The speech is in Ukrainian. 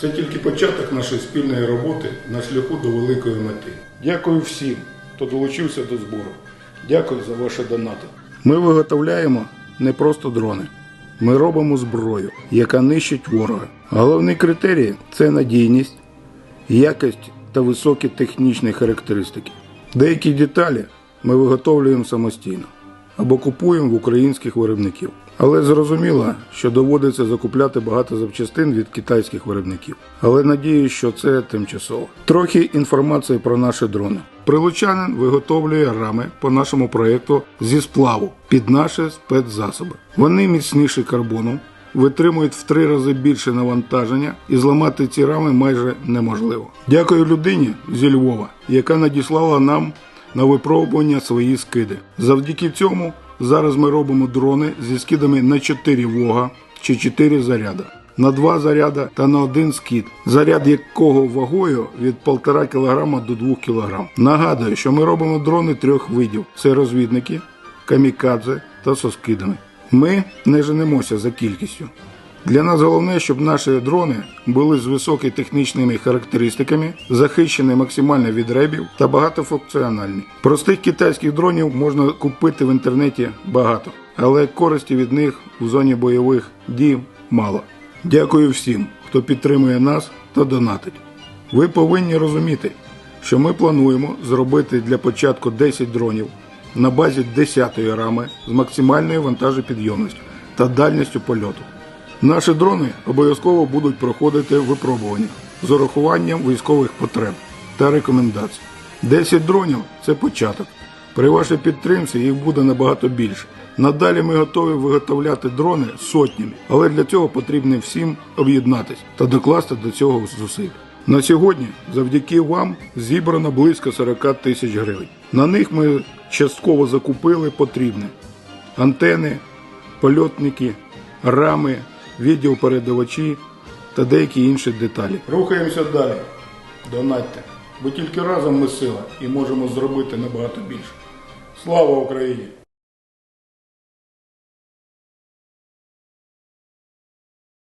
Це тільки початок нашої спільної роботи на шляху до великої мети. Дякую всім, хто долучився до збору. Дякую за ваші донати. Ми виготовляємо не просто дрони. Ми робимо зброю, яка нищить ворога. Головні критерії це надійність, якість та високі технічні характеристики. Деякі деталі ми виготовлюємо самостійно або купуємо в українських виробників. Але зрозуміло, що доводиться закупляти багато запчастин від китайських виробників. Але надію, що це тимчасово. Трохи інформації про наші дрони. Прилучанин виготовлює рами по нашому проєкту зі сплаву під наші спецзасоби. Вони міцніші карбону, витримують в три рази більше навантаження і зламати ці рами майже неможливо. Дякую людині зі Львова, яка надіслала нам на випробування свої скиди. Завдяки цьому зараз ми робимо дрони зі скидами на 4 вога чи 4 заряда. На 2 заряда та на один скид, заряд якого вагою від 1,5 кг до 2 кг. Нагадую, що ми робимо дрони трьох видів: це розвідники, камікадзе та со скидами. Ми не женемося за кількістю. Для нас головне, щоб наші дрони були з високими технічними характеристиками, захищені максимально від ребів та багатофункціональні. Простих китайських дронів можна купити в інтернеті багато, але користі від них в зоні бойових дій мало. Дякую всім, хто підтримує нас та донатить. Ви повинні розуміти, що ми плануємо зробити для початку 10 дронів на базі 10-ї рами з максимальною вантажопідйомністю та дальністю польоту. Наші дрони обов'язково будуть проходити випробування з урахуванням військових потреб та рекомендацій. 10 дронів це початок. При вашій підтримці їх буде набагато більше. Надалі ми готові виготовляти дрони сотнями, але для цього потрібно всім об'єднатись та докласти до цього зусиль. На сьогодні, завдяки вам, зібрано близько 40 тисяч гривень. На них ми частково закупили потрібне антени, польотники, рами, відеопередавачі та деякі інші деталі. Рухаємося далі. Донатьте. Бо тільки разом ми сила і можемо зробити набагато більше. Слава Україні!